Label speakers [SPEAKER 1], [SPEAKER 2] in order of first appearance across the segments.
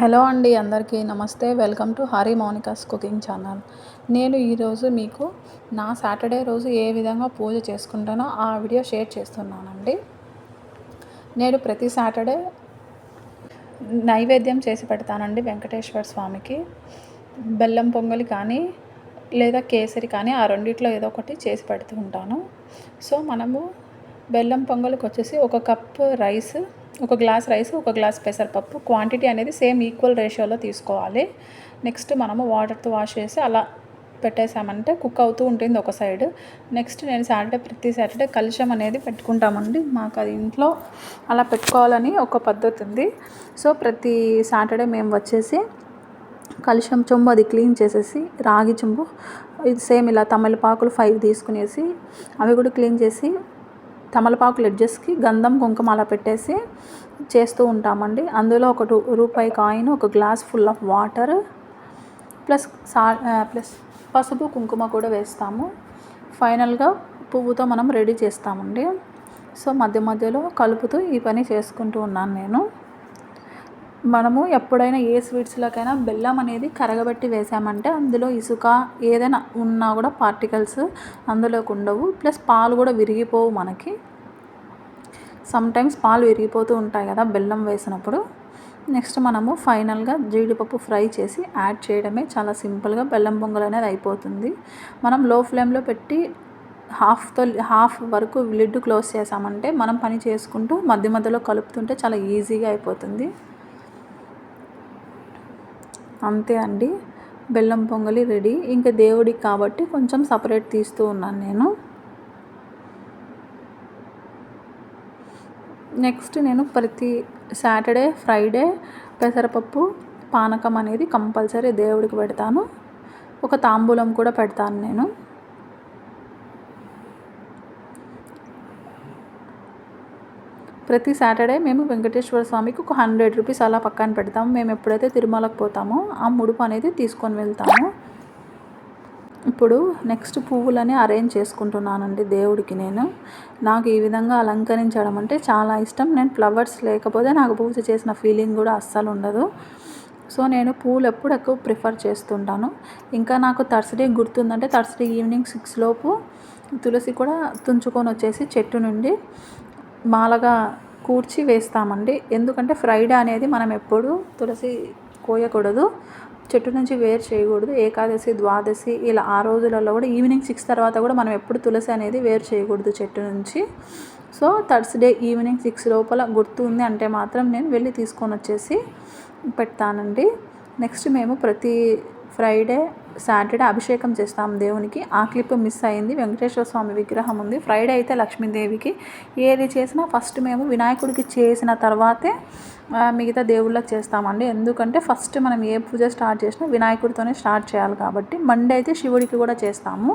[SPEAKER 1] Hello అండి అందరికీ నమస్తే. Welcome to Hari Mounika's cooking channel. నేను ఈరోజు మీకు నా సాటర్డే రోజు ఏ విధంగా పూజ చేసుకుంటానో ఆ వీడియో షేర్ చేస్తున్నానండి. నేను ప్రతి సాటర్డే నైవేద్యం చేసి పెడతానండి వెంకటేశ్వర స్వామికి. బెల్లం పొంగలి కానీ లేదా కేసరి కానీ ఆ రెండిట్లో ఏదో ఒకటి చేసి పెడుతూ ఉంటాను. సో మనము బెల్లం పొంగలికి వచ్చేసి ఒక కప్ రైస్ ఒక గ్లాస్ రైస్ ఒక గ్లాస్ పెసరపప్పు. క్వాంటిటీ అనేది సేమ్ ఈక్వల్ రేషియోలో తీసుకోవాలి. నెక్స్ట్ మనము వాటర్తో వాష్ చేసి అలా పెట్టేసామంటే కుక్ అవుతూ ఉంటుంది ఒక సైడ్. నెక్స్ట్ నేను సాటర్డే ప్రతి సాటర్డే కలిశం అనేది పెట్టుకుంటామండి. మాకు అది ఇంట్లో అలా పెట్టుకోవాలని ఒక పద్ధతి ఉంది. సో ప్రతి సాటర్డే మేము వచ్చేసి కలిశం చెంబు అది క్లీన్ చేసేసి రాగి చెంబు ఇది సేమ్ ఇలా తమలపాకులు ఫైవ్ తీసుకునేసి అవి కూడా క్లీన్ చేసి తమలపాకులు ఎడ్జెస్కి గంధం కుంకుమ అలా పెట్టేసి చేస్తూ ఉంటామండి. అందులో ఒక టూ రూపాయి కాయిన్ ఒక glass full of water plus saw plus పసుపు కుంకుమ కూడా వేస్తాము. ఫైనల్గా పువ్వుతో మనం రెడీ చేస్తామండి. సో మధ్య మధ్యలో కలుపుతూ ఈ పని చేసుకుంటూ ఉన్నాను నేను. మనము ఎప్పుడైనా ఏ స్వీట్స్లోకైనా బెల్లం అనేది కరగబెట్టి వేసామంటే అందులో ఇసుక ఏదైనా ఉన్నా కూడా పార్టికల్స్ అందులోకి ఉండవు. ప్లస్ పాలు కూడా విరిగిపోవు మనకి. సమ్టైమ్స్ పాలు విరిగిపోతూ ఉంటాయి కదా బెల్లం వేసినప్పుడు. నెక్స్ట్ మనము ఫైనల్గా జీడిపప్పు ఫ్రై చేసి యాడ్ చేయడమే చాలా సింపుల్గా బెల్లం పొంగల్ అనేది అయిపోతుంది. మనం లో ఫ్లేమ్లో పెట్టి హాఫ్తో హాఫ్ వరకు లిడ్ క్లోజ్ చేసామంటే మనం పని చేసుకుంటూ మధ్య మధ్యలో కలుపుతుంటే చాలా ఈజీగా అయిపోతుంది. అంతే అండి. బెల్లం పొంగలి రెడీ. ఇంకా దేవుడికి కాబట్టి కొంచెం సపరేట్ తీస్తూ ఉన్నాను నేను. నెక్స్ట్ నేను ప్రతి సాటర్డే ఫ్రైడే పెసరపప్పు పానకం అనేది కంపల్సరీ దేవుడికి పెడతాను. ఒక తాంబూలం కూడా పెడతాను నేను. ప్రతి సాటర్డే మేము వెంకటేశ్వర స్వామికి ఒక హండ్రెడ్ రూపీస్ అలా పక్కన పెడతాము. మేము ఎప్పుడైతే తిరుమలకు పోతామో ఆ ముడుపు అనేది తీసుకొని వెళ్తాము. ఇప్పుడు నెక్స్ట్ పువ్వులని అరేంజ్ చేసుకుంటున్నానండి దేవుడికి నేను. నాకు ఈ విధంగా అలంకరించడం అంటే చాలా ఇష్టం. నేను ఫ్లవర్స్ లేకపోతే నాకు పూజ చేసిన ఫీలింగ్ కూడా అస్సలు ఉండదు. సో నేను పూలు ఎప్పుడు ఎక్కువ ప్రిఫర్ చేస్తుంటాను. ఇంకా నాకు థర్స్డే గుర్తుందంటే థర్స్డే ఈవినింగ్ సిక్స్ లోపు తులసి కూడా తుంచుకొని వచ్చేసి చెట్టు నుండి మాలగా కూర్చి వేస్తామండి. ఎందుకంటే ఫ్రైడే అనేది మనం ఎప్పుడు తులసి కోయకూడదు. చెట్టు నుంచి వేరు చేయకూడదు. ఏకాదశి ద్వాదశి ఇలా ఆ రోజులలో కూడా ఈవినింగ్ సిక్స్ తర్వాత కూడా మనం ఎప్పుడు తులసి అనేది వేరు చేయకూడదు చెట్టు నుంచి. సో థర్స్డే ఈవినింగ్ సిక్స్ లోపల గుర్తు ఉంది అంటే మాత్రం నేను వెళ్ళి తీసుకొని వచ్చేసి పెడతానండి. నెక్స్ట్ మేము ప్రతి ఫ్రైడే సాటర్డే అభిషేకం చేస్తాం దేవునికి. ఆ క్లిప్ మిస్ అయింది. వెంకటేశ్వర స్వామి విగ్రహం ఉంది. ఫ్రైడే అయితే లక్ష్మీదేవికి. ఏది చేసినా ఫస్ట్ మేము వినాయకుడికి చేసిన తర్వాతే మిగతా దేవుళ్ళకి చేస్తామండి. ఎందుకంటే ఫస్ట్ మనం ఏ పూజ స్టార్ట్ చేసినా వినాయకుడితోనే స్టార్ట్ చేయాలి కాబట్టి మండే అయితే శివుడికి కూడా చేస్తాము.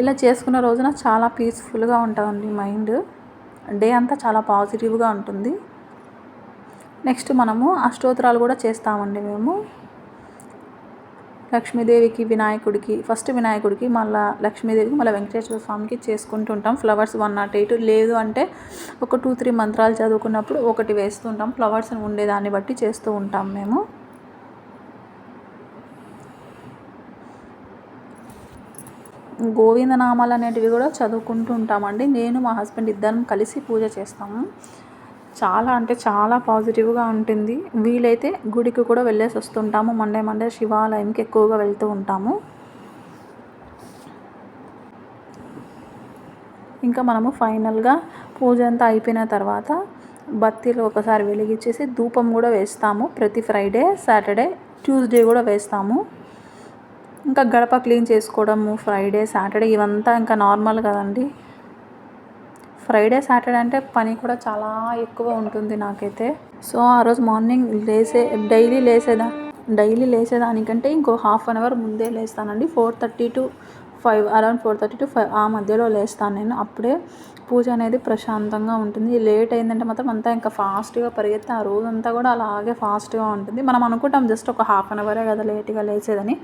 [SPEAKER 1] ఇలా చేసుకున్న రోజున చాలా పీస్ఫుల్గా ఉంటుందండి మైండ్. డే అంతా చాలా పాజిటివ్గా ఉంటుంది. నెక్స్ట్ మనము అష్టోత్తరాలు కూడా చేస్తామండి మేము. లక్ష్మీదేవికి వినాయకుడికి ఫస్ట్ వినాయకుడికి మళ్ళీ లక్ష్మీదేవికి మళ్ళీ వెంకటేశ్వర స్వామికి చేసుకుంటుంటాం. ఫ్లవర్స్ వన్ నాట్ ఎయిట్ లేదు అంటే ఒక టూ త్రీ మంత్రాలు చదువుకున్నప్పుడు ఒకటి వేస్తుంటాం. ఫ్లవర్స్ ఉండేదాన్ని బట్టి చేస్తూ ఉంటాం మేము. గోవిందనామాలు అనేటివి కూడా చదువుకుంటూ ఉంటామండి. నేను మా హస్బెండ్ ఇద్దరం కలిసి పూజ చేస్తాము. చాలా అంటే చాలా పాజిటివ్గా ఉంటుంది. వీలైతే గుడికి కూడా వెళ్ళేసి వస్తుంటాము. మండే మండే శివాలయంకి ఎక్కువగా వెళ్తూ ఉంటాము. ఇంకా మనము ఫైనల్గా పూజ అంతా అయిపోయిన తర్వాత బత్తీలు ఒకసారి వెలిగించేసి ధూపం కూడా వేస్తాము. ప్రతి ఫ్రైడే సాటర్డే ట్యూస్డే కూడా వేస్తాము. ఇంకా గడప క్లీన్ చేసుకోవడము ఫ్రైడే సాటర్డే ఇవంతా ఇంకా నార్మల్ కదండి. ఫ్రైడే సాటర్డే అంటే పని కూడా చాలా ఎక్కువ ఉంటుంది నాకైతే. సో ఆ రోజు మార్నింగ్ లేసే డైలీ లేసేదా డైలీ లేసేదానికంటే ఇంకో హాఫ్ అన్ అవర్ ముందే లేస్తానండి. Four thirty to five around four thirty to five ఆ మధ్యలో లేస్తాను నేను. అప్పుడే పూజ అనేది ప్రశాంతంగా ఉంటుంది. లేట్ అయిందంటే మాత్రం అంతా ఇంకా ఫాస్ట్గా పరిగెత్తే ఆ రోజంతా కూడా అలాగే ఫాస్ట్గా ఉంటుంది. మనం అనుకుంటాం జస్ట్ ఒక హాఫ్ అన్ అవరే కదా లేట్గా లేచేదని.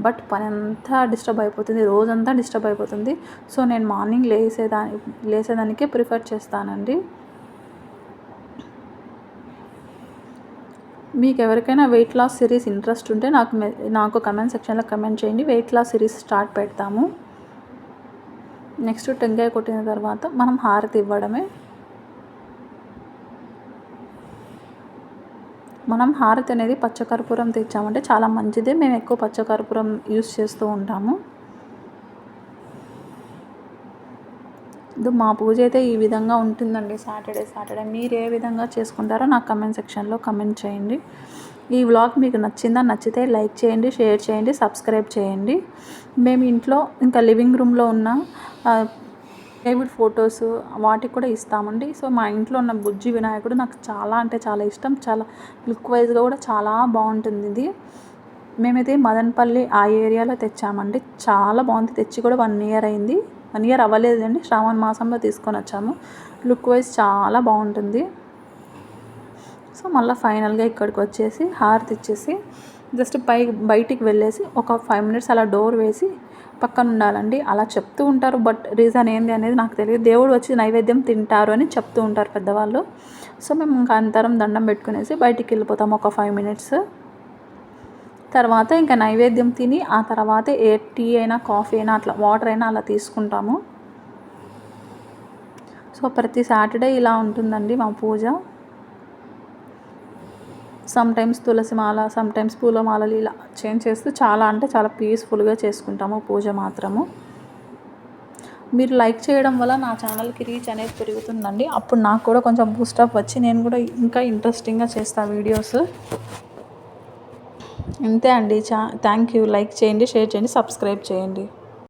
[SPEAKER 1] బట్ పని అంతా డిస్టర్బ్ అయిపోతుంది. రోజంతా డిస్టర్బ్ అయిపోతుంది. సో నేను మార్నింగ్ లేసేదా లేసేదానికే ప్రిఫర్ చేస్తానండి. మీకు ఎవరికైనా వెయిట్ లాస్ సిరీస్ ఇంట్రెస్ట్ ఉంటే నాకు నాకు కమెంట్ సెక్షన్లో కమెంట్ చేయండి. వెయిట్ లాస్ సిరీస్ స్టార్ట్ పెడతాము. నెక్స్ట్ టెంకాయ కొట్టిన తర్వాత మనం హారతి ఇవ్వడమే. మనం హారతి అనేది పచ్చకర్పూరం తెచ్చామంటే చాలా మంచిది. మేము ఎక్కువ పచ్చకర్పూరం యూస్ చేస్తూ ఉంటాము. మా పూజ అయితే ఈ విధంగా ఉంటుందండి. Saturday Saturday. మీరు ఏ విధంగా చేసుకుంటారో నాకు కమెంట్ సెక్షన్లో కమెంట్ చేయండి. ఈ వ్లాగ్ మీకు నచ్చిందా నచ్చితే లైక్ చేయండి షేర్ చేయండి సబ్స్క్రైబ్ చేయండి. మేము ఇంట్లో ఇంకా లివింగ్ రూమ్లో ఉన్న ఆ, డేవిడ్ ఫొటోస్ వాటికి కూడా ఇస్తామండి. సో మా ఇంట్లో ఉన్న బుజ్జి వినాయకుడు నాకు చాలా అంటే చాలా ఇష్టం. చాలా లుక్ వైజ్గా కూడా చాలా బాగుంటుంది ఇది. మేమైతే మదనపల్లి ఆ ఏరియాలో తెచ్చామండి. చాలా బాగుంది. తెచ్చి కూడా వన్ ఇయర్ అయింది. వన్ ఇయర్ అవ్వలేదండి. శ్రావణ మాసంలో తీసుకొని వచ్చాము. లుక్ వైజ్ చాలా బాగుంటుంది. సో మళ్ళీ ఫైనల్గా ఇక్కడికి వచ్చేసి హారతి ఇచ్చేసి జస్ట్ పై బయటికి వెళ్ళేసి ఒక ఫైవ్ మినిట్స్ అలా డోర్ వేసి పక్కన ఉండాలండి. అలా చెప్తూ ఉంటారు బట్ రీజన్ ఏంది అనేది నాకు తెలియదు. దేవుడు వచ్చి నైవేద్యం తింటారు అని చెప్తూ ఉంటారు పెద్దవాళ్ళు. సో మేము ఇంకా అంతరం దండం పెట్టుకునేసి బయటికి వెళ్ళిపోతాము ఒక ఫైవ్ మినిట్స్. తర్వాత ఇంకా నైవేద్యం తిని ఆ తర్వాత ఏ టీ అయినా కాఫీ అయినా అట్లా వాటర్ అయినా అలా తీసుకుంటాము. సో ప్రతి సాటర్డే ఇలా ఉంటుందండి మా పూజ. సమ్టైమ్స్ తులసి మాల సమ్ పూలమాలలు ఇలా చేంజ్ చేస్తూ చాలా అంటే చాలా పీస్ఫుల్గా చేసుకుంటాము పూజ మాత్రము. మీరు లైక్ చేయడం వల్ల నా ఛానల్కి రీచ్ అనేది పెరుగుతుందండి. అప్పుడు నాకు కూడా కొంచెం బూస్టప్ వచ్చి నేను కూడా ఇంకా ఇంట్రెస్టింగ్గా చేస్తాను వీడియోస్. అంతే అండి. చా థ్యాంక్ యూ లైక్ చేయండి షేర్ చేయండి సబ్స్క్రైబ్ చేయండి.